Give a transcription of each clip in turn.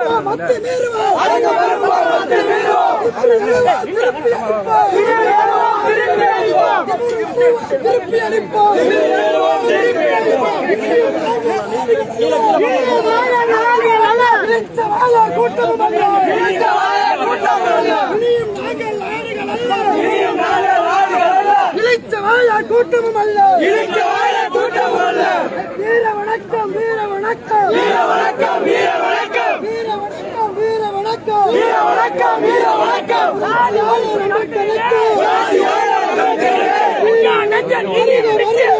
கூட்டம் அல்ல. அல்ல. கூட்டமும் அல்ல வீர வணக்கம் வீர வணக்கம் வீர வணக்கம் வீர வணக்கம் வீர வணக்கம் வீர வணக்கம் வீர வணக்கம் வீர வணக்கம் வருக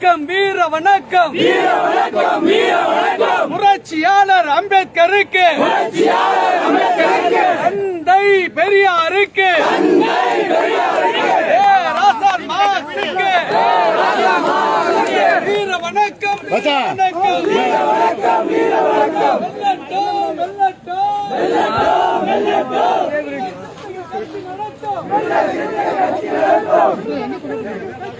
வணக்கம் வீர வணக்கம். வீர வணக்கம் வீர வணக்கம் புரட்சியாளர் அம்பேத்கருக்கு. புரட்சியாளர் அம்பேத்கருக்கு தந்தை பெரியாருக்கு. தந்தை பெரியாருக்கு ராசார் மார்க்சுக்கு வீர வணக்கம் வணக்கம். வீர வணக்கம் வீர வணக்கம். வெல்லட்டும் வெல்லட்டும் வெல்லட்டும் வருக வருக வருகவே வருக வருக வருகவே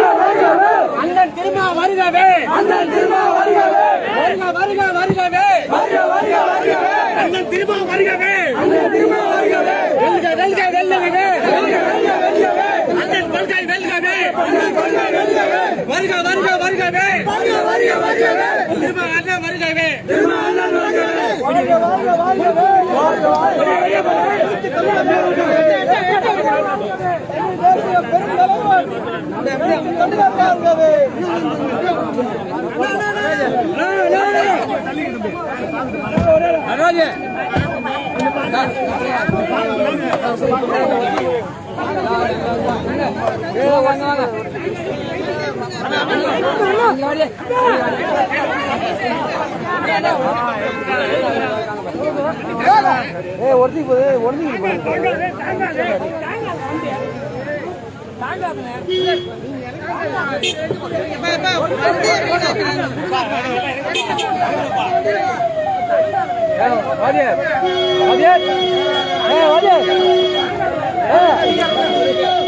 அண்ணன் திரும்ப வருகவே. அண்ணன் திரும்ப வருகவே. வருக வருக வருகவே. வருக வருக வருகவே. அண்ணன் திரும்ப வருகவே. அண்ணன் திரும்ப வருகவே. வெல்க வெல்க வெல்லுகவே வெல்க வெல்க வெல்கவே அண்ணன் கொள்கை வெல்கவே அண்ணன் கொள்கை வெல்கவே வருக வருக வருகவே. வருக வருக வருகவே. திரும்ப அண்ணன் வருக வாங்க வாங்க. ஒருத்தி போது ஒருத்தி வாதியார் வாதியார் ஏ வாதியார் ஏ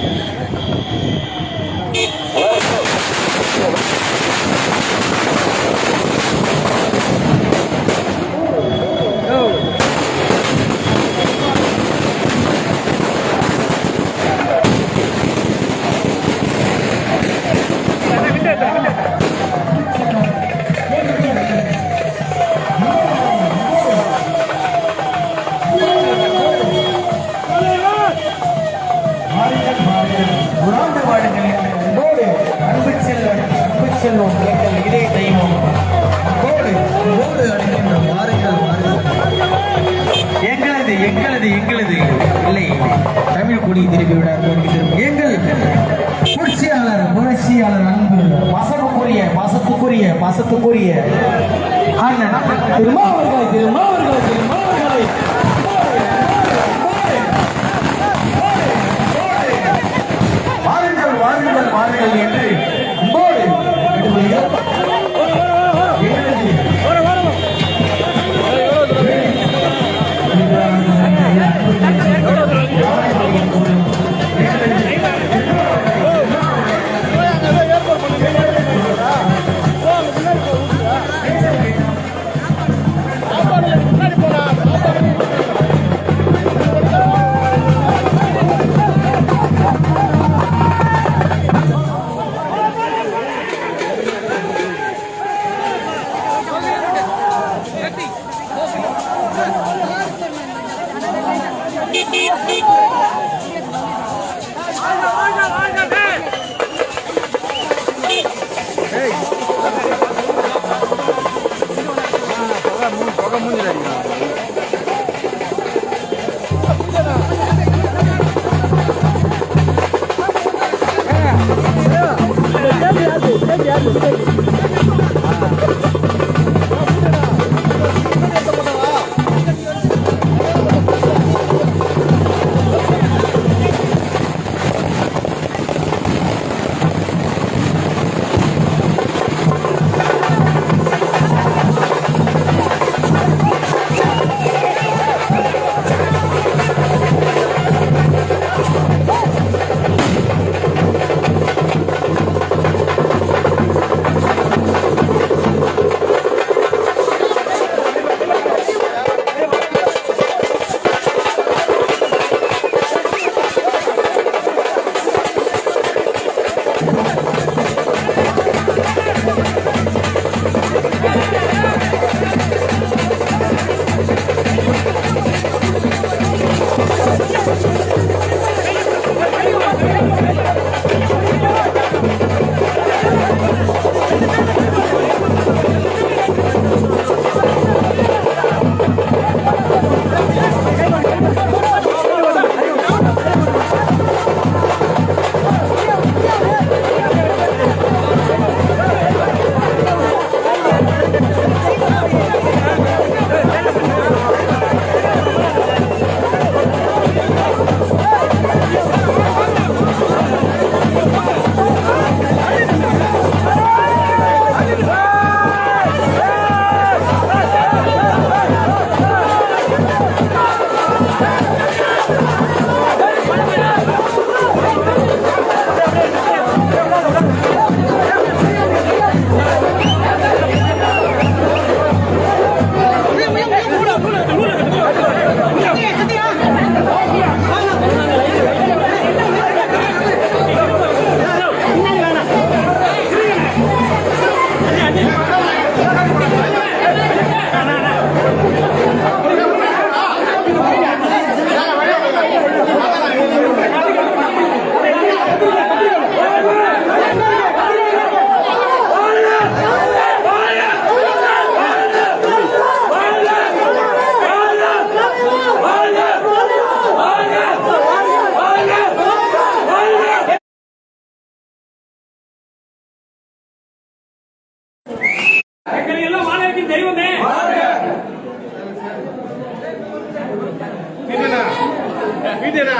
Thank you. அண்ணன் 这个目的而已。வீட்டுடா.